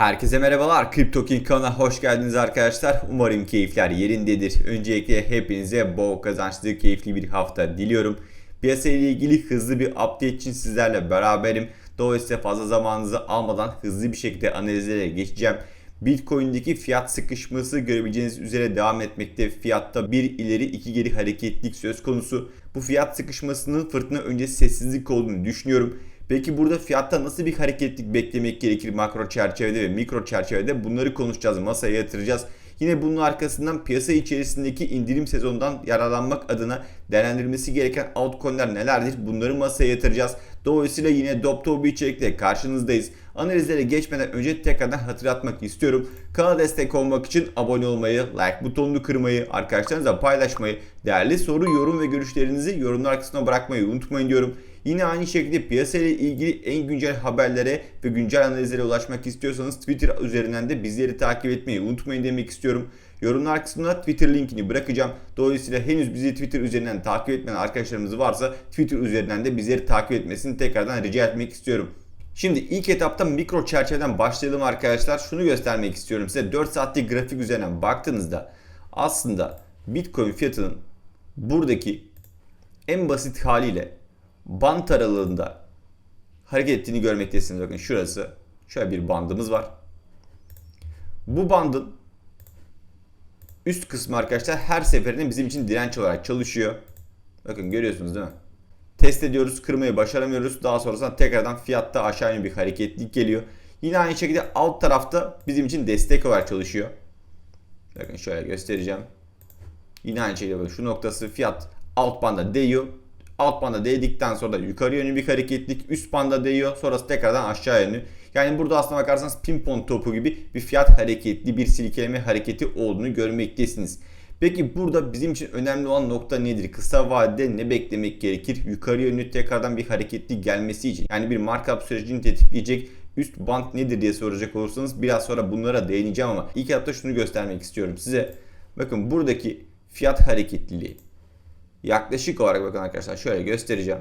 Herkese merhabalar. Crypto King kanalına hoş geldiniz arkadaşlar. Umarım keyifler yerindedir. Öncelikle hepinize bol kazançlı, keyifli bir hafta diliyorum. Piyasa ile ilgili hızlı bir update için sizlerle beraberim. Dolayısıyla fazla zamanınızı almadan hızlı bir şekilde analizlere geçeceğim. Bitcoin'deki fiyat sıkışması görebileceğiniz üzere devam etmekte. Fiyatta bir ileri iki geri hareketlik söz konusu. Bu fiyat sıkışmasının fırtına öncesi sessizlik olduğunu düşünüyorum. Peki burada fiyatta nasıl bir hareketlik beklemek gerekir makro çerçevede ve mikro çerçevede bunları konuşacağız, masaya yatıracağız. Yine bunun arkasından piyasa içerisindeki indirim sezonundan yararlanmak adına değerlendirilmesi gereken altcoin'ler nelerdir? Bunları masaya yatıracağız. Dolayısıyla yine dop bir içerikle karşınızdayız. Analizlere geçmeden önce tekrardan hatırlatmak istiyorum. Kanala destek olmak için abone olmayı, like butonunu kırmayı, arkadaşlarınızla paylaşmayı, değerli soru, yorum ve görüşlerinizi yorumlar kısmına bırakmayı unutmayın diyorum. Yine aynı şekilde piyasa ile ilgili en güncel haberlere ve güncel analizlere ulaşmak istiyorsanız Twitter üzerinden de bizleri takip etmeyi unutmayın demek istiyorum. Yorumlar kısmına Twitter linkini bırakacağım. Dolayısıyla henüz bizi Twitter üzerinden takip etmeyen arkadaşlarımız varsa Twitter üzerinden de bizleri takip etmesini tekrardan rica etmek istiyorum. Şimdi ilk etapta mikro çerçeveden başlayalım arkadaşlar. Şunu göstermek istiyorum size. 4 saatlik grafik üzerinden baktığınızda aslında Bitcoin fiyatının buradaki en basit haliyle bant aralığında hareket ettiğini görmektesiniz. Bakın şurası. Şöyle bir bandımız var. Bu bandın üst kısmı arkadaşlar her seferinde bizim için direnç olarak çalışıyor. Bakın görüyorsunuz değil mi? Test ediyoruz, kırmayı başaramıyoruz. Daha sonrasında tekrardan fiyatta aşağı yönlü bir hareketlik geliyor. Yine aynı şekilde alt tarafta bizim için destek olarak çalışıyor. Bakın şöyle göstereceğim. Yine aynı şekilde şu noktası fiyat alt banda değiyor. Alt banda değdikten sonra da yukarı yönlü bir hareketlik üst banda değiyor. Sonrası tekrardan aşağı yönlü. Yani burada aslına bakarsanız pimpon topu gibi bir fiyat hareketli bir silkeleme hareketi olduğunu görmektesiniz. Peki burada bizim için önemli olan nokta nedir? Kısa vadede ne beklemek gerekir? Yukarı yönlü tekrardan bir hareketli gelmesi için yani bir markup sürecini tetikleyecek üst band nedir diye soracak olursanız biraz sonra bunlara değineceğim ama ilk etapta şunu göstermek istiyorum size. Bakın buradaki fiyat hareketliliği yaklaşık olarak bakın arkadaşlar şöyle göstereceğim.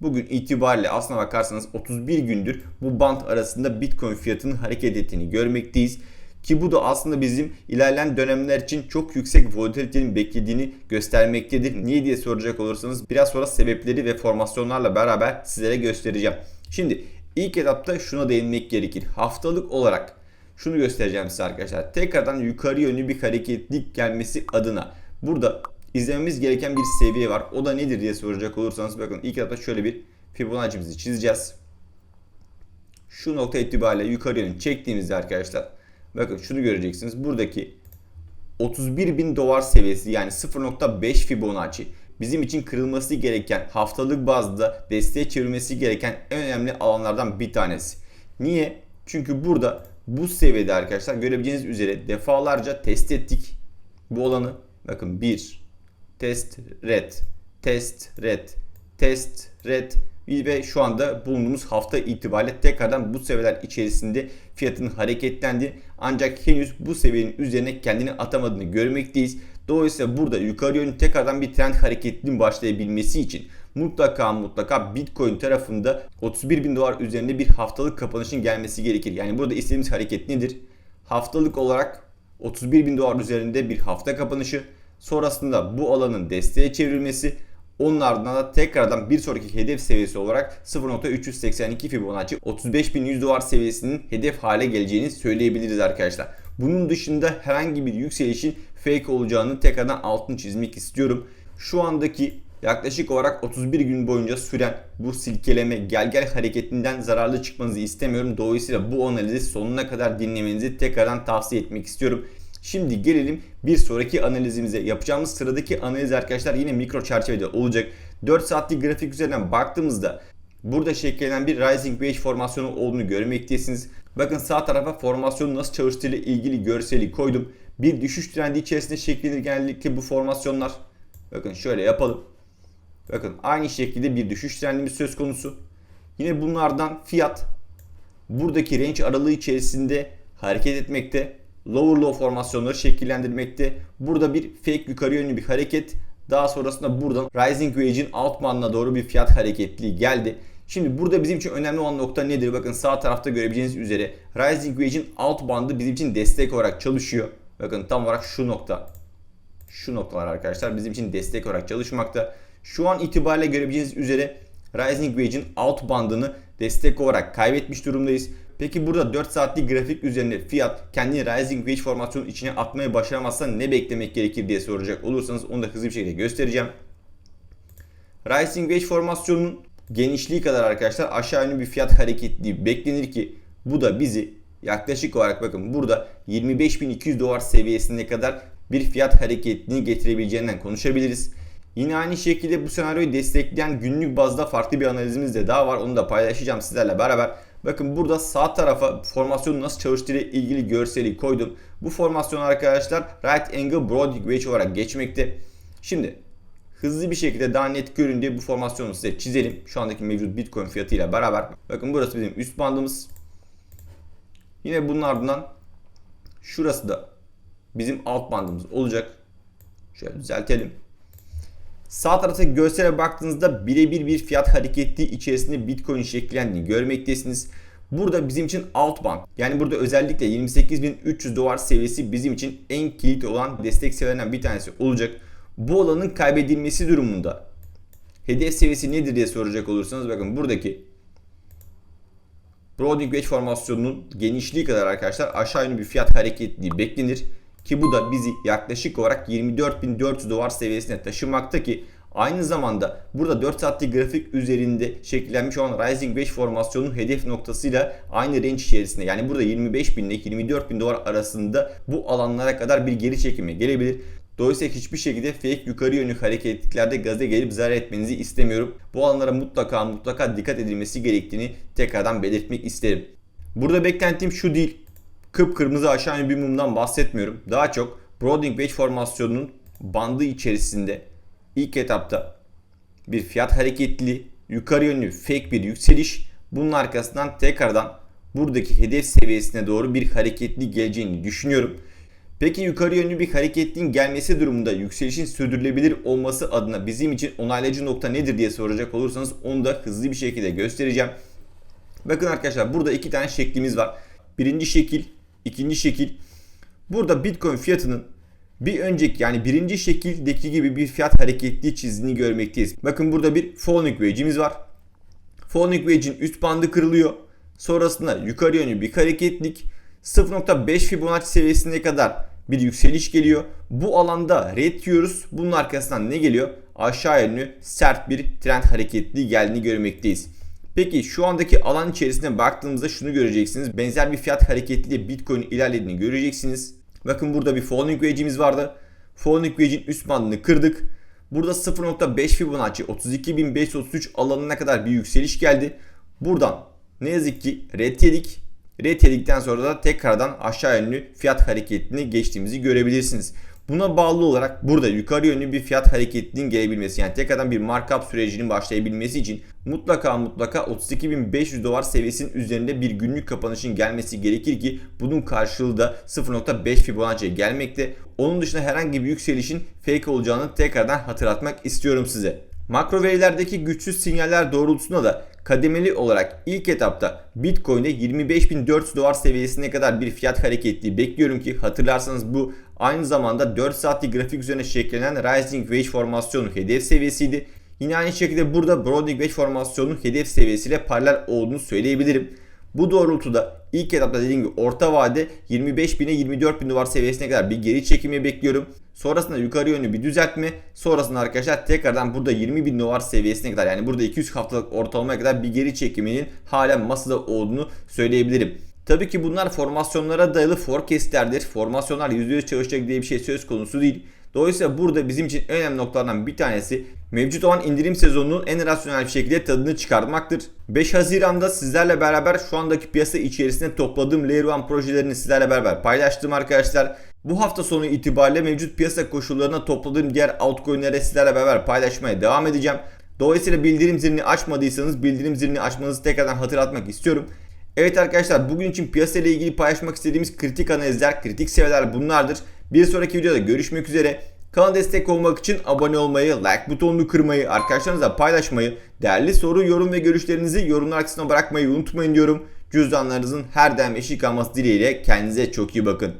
Bugün itibariyle aslına bakarsanız 31 gündür bu band arasında Bitcoin fiyatının hareket ettiğini görmekteyiz. Ki bu da aslında bizim ilerleyen dönemler için çok yüksek volatilitenin beklediğini göstermektedir. Niye diye soracak olursanız biraz sonra sebepleri ve formasyonlarla beraber sizlere göstereceğim. Şimdi ilk etapta şuna değinmek gerekir. Haftalık olarak şunu göstereceğim size arkadaşlar. Tekrardan yukarı yönlü bir hareketlik gelmesi adına burada izlememiz gereken bir seviye var. O da nedir diye soracak olursanız bakın ilk etapta şöyle bir Fibonacci'mizi çizeceğiz. Şu nokta itibariyle yukarı yönlü çektiğimizde arkadaşlar bakın şunu göreceksiniz. Buradaki 31 bin dolar seviyesi yani 0.5 Fibonacci bizim için kırılması gereken haftalık bazda desteğe çevirmesi gereken en önemli alanlardan bir tanesi. Niye? Çünkü burada bu seviyede arkadaşlar görebileceğiniz üzere defalarca test ettik bu alanı. Bakın 1, test red, test red, test red ve şu anda bulunduğumuz hafta itibariyle tekrardan bu seviyeler içerisinde fiyatın hareketlendi. Ancak henüz bu seviyenin üzerine kendini atamadığını görmekteyiz. Dolayısıyla burada yukarı yönlü tekrardan bir trend hareketliliğin başlayabilmesi için mutlaka mutlaka Bitcoin tarafında 31 bin dolar üzerinde bir haftalık kapanışın gelmesi gerekir. Yani burada istediğimiz hareket nedir? Haftalık olarak 31 bin dolar üzerinde bir hafta kapanışı Sonrasında bu alanın desteğe çevrilmesi onun ardından da tekrardan bir sonraki hedef seviyesi olarak 0.382 Fibonacci 35.100 dolar seviyesinin hedef hale geleceğini söyleyebiliriz arkadaşlar. Bunun dışında herhangi bir yükselişin fake olacağını tekrardan altını çizmek istiyorum. Şu andaki yaklaşık olarak 31 gün boyunca süren bu silkeleme gel gel hareketinden zararlı çıkmanızı istemiyorum. Dolayısıyla bu analizi sonuna kadar dinlemenizi tekrardan tavsiye etmek istiyorum. Şimdi gelelim bir sonraki analizimize. Yapacağımız sıradaki analiz arkadaşlar yine mikro çerçevede olacak. 4 saatlik grafik üzerinden baktığımızda burada şekillenen bir rising wedge formasyonu olduğunu görmektesiniz. Bakın sağ tarafa formasyonun nasıl çalıştığı ile ilgili görseli koydum. Bir düşüş trendi içerisinde şekillenir genellikle bu formasyonlar. Bakın şöyle yapalım. Bakın aynı şekilde bir düşüş trendimiz söz konusu. Yine bunlardan fiyat buradaki range aralığı içerisinde hareket etmekte lower low formasyonları şekillendirmekte. Burada bir fake yukarı yönlü bir hareket. Daha sonrasında buradan Rising Wedge'in alt bandına doğru bir fiyat hareketliği geldi. Şimdi burada bizim için önemli olan nokta nedir? Bakın sağ tarafta görebileceğiniz üzere Rising Wage'in alt bandı bizim için destek olarak çalışıyor. Bakın tam olarak şu nokta. Şu noktalar arkadaşlar bizim için destek olarak çalışmakta. Şu an itibariyle görebileceğiniz üzere Rising Wage'in alt bandını destek olarak kaybetmiş durumdayız. Peki burada 4 saatlik grafik üzerinde fiyat kendini Rising Wage formasyonun içine atmaya başaramazsa ne beklemek gerekir diye soracak olursanız onu da hızlı bir şekilde göstereceğim. Rising Wage formasyonunun genişliği kadar arkadaşlar aşağı yönlü bir fiyat hareketliği beklenir ki bu da bizi yaklaşık olarak bakın burada 25.200 dolar seviyesine kadar bir fiyat hareketliğini getirebileceğinden konuşabiliriz. Yine aynı şekilde bu senaryoyu destekleyen günlük bazda farklı bir analizimiz de daha var. Onu da paylaşacağım sizlerle beraber. Bakın burada sağ tarafa formasyonun nasıl çalıştığı ile ilgili görseli koydum. Bu formasyon arkadaşlar right angle broad wedge olarak geçmekte. Şimdi hızlı bir şekilde daha net görün bu formasyonu size çizelim. Şu andaki mevcut Bitcoin fiyatıyla beraber. Bakın burası bizim üst bandımız. Yine bunun ardından şurası da bizim alt bandımız olacak. Şöyle düzeltelim. Sağ taraftaki görsele baktığınızda birebir bir fiyat hareketi içerisinde Bitcoin şekillendiğini görmektesiniz. Burada bizim için alt band yani burada özellikle 28.300 dolar seviyesi bizim için en kilit olan destek seviyelerinden bir tanesi olacak. Bu alanın kaybedilmesi durumunda hedef seviyesi nedir diye soracak olursanız bakın buradaki Broading Wedge formasyonunun genişliği kadar arkadaşlar aşağı yönlü bir fiyat hareketliği beklenir. Ki bu da bizi yaklaşık olarak 24.400 dolar seviyesine taşımakta ki aynı zamanda burada 4 saatlik grafik üzerinde şekillenmiş olan Rising 5 formasyonunun hedef noktasıyla aynı range içerisinde yani burada 25.000 ile 24.000 dolar arasında bu alanlara kadar bir geri çekime gelebilir. Dolayısıyla hiçbir şekilde fake yukarı yönlü hareketliklerde gaza gelip zarar etmenizi istemiyorum. Bu alanlara mutlaka mutlaka dikkat edilmesi gerektiğini tekrardan belirtmek isterim. Burada beklentim şu değil kıpkırmızı yönlü bir mumdan bahsetmiyorum. Daha çok Broading Wedge formasyonunun bandı içerisinde ilk etapta bir fiyat hareketli, yukarı yönlü fake bir yükseliş. Bunun arkasından tekrardan buradaki hedef seviyesine doğru bir hareketli geleceğini düşünüyorum. Peki yukarı yönlü bir hareketliğin gelmesi durumunda yükselişin sürdürülebilir olması adına bizim için onaylayıcı nokta nedir diye soracak olursanız onu da hızlı bir şekilde göstereceğim. Bakın arkadaşlar burada iki tane şeklimiz var. Birinci şekil İkinci şekil burada Bitcoin fiyatının bir önceki yani birinci şekildeki gibi bir fiyat hareketli çizdiğini görmekteyiz. Bakın burada bir falling wedge'imiz var. Falling wedge'in üst bandı kırılıyor. Sonrasında yukarı yönlü bir hareketlik 0.5 Fibonacci seviyesine kadar bir yükseliş geliyor. Bu alanda red diyoruz. Bunun arkasından ne geliyor? Aşağı yönlü sert bir trend hareketli geldiğini görmekteyiz. Peki şu andaki alan içerisine baktığımızda şunu göreceksiniz. Benzer bir fiyat hareketiyle Bitcoin ilerlediğini göreceksiniz. Bakın burada bir falling wedge'imiz vardı. Falling wedge'in üst bandını kırdık. Burada 0.5 Fibonacci 32.533 alanına kadar bir yükseliş geldi. Buradan ne yazık ki red yedik. Red yedikten sonra da tekrardan aşağı yönlü fiyat hareketini geçtiğimizi görebilirsiniz. Buna bağlı olarak burada yukarı yönlü bir fiyat hareketinin gelebilmesi yani tekrardan bir markup sürecinin başlayabilmesi için mutlaka mutlaka 32.500 dolar seviyesinin üzerinde bir günlük kapanışın gelmesi gerekir ki bunun karşılığı da 0.5 Fibonacci'ye gelmekte. Onun dışında herhangi bir yükselişin fake olacağını tekrardan hatırlatmak istiyorum size. Makro verilerdeki güçsüz sinyaller doğrultusunda da kademeli olarak ilk etapta Bitcoin'de 25.400 dolar seviyesine kadar bir fiyat hareketliği bekliyorum ki hatırlarsanız bu aynı zamanda 4 saatlik grafik üzerine şekillenen Rising Wedge formasyonu hedef seviyesiydi. Yine aynı şekilde burada Broading Wedge formasyonunun hedef seviyesiyle paralel olduğunu söyleyebilirim. Bu doğrultuda ilk etapta dediğim gibi orta vade 25 bine 24 bin dolar seviyesine kadar bir geri çekimi bekliyorum. Sonrasında yukarı yönlü bir düzeltme. Sonrasında arkadaşlar tekrardan burada 20 bin dolar seviyesine kadar yani burada 200 haftalık ortalamaya kadar bir geri çekiminin halen masada olduğunu söyleyebilirim. Tabii ki bunlar formasyonlara dayalı forecastlerdir. Formasyonlar %100 çalışacak diye bir şey söz konusu değil. Dolayısıyla burada bizim için önemli noktalardan bir tanesi mevcut olan indirim sezonunun en rasyonel bir şekilde tadını çıkartmaktır. 5 Haziran'da sizlerle beraber şu andaki piyasa içerisinde topladığım Layer 1 projelerini sizlerle beraber paylaştım arkadaşlar. Bu hafta sonu itibariyle mevcut piyasa koşullarına topladığım diğer altcoin'lere sizlerle beraber paylaşmaya devam edeceğim. Dolayısıyla bildirim zilini açmadıysanız bildirim zilini açmanızı tekrardan hatırlatmak istiyorum. Evet arkadaşlar bugün için piyasa ile ilgili paylaşmak istediğimiz kritik analizler, kritik seviyeler bunlardır. Bir sonraki videoda görüşmek üzere. Kanala destek olmak için abone olmayı, like butonunu kırmayı, arkadaşlarınızla paylaşmayı, değerli soru, yorum ve görüşlerinizi yorumlar kısmına bırakmayı unutmayın diyorum. Cüzdanlarınızın her daim eşik alması dileğiyle kendinize çok iyi bakın.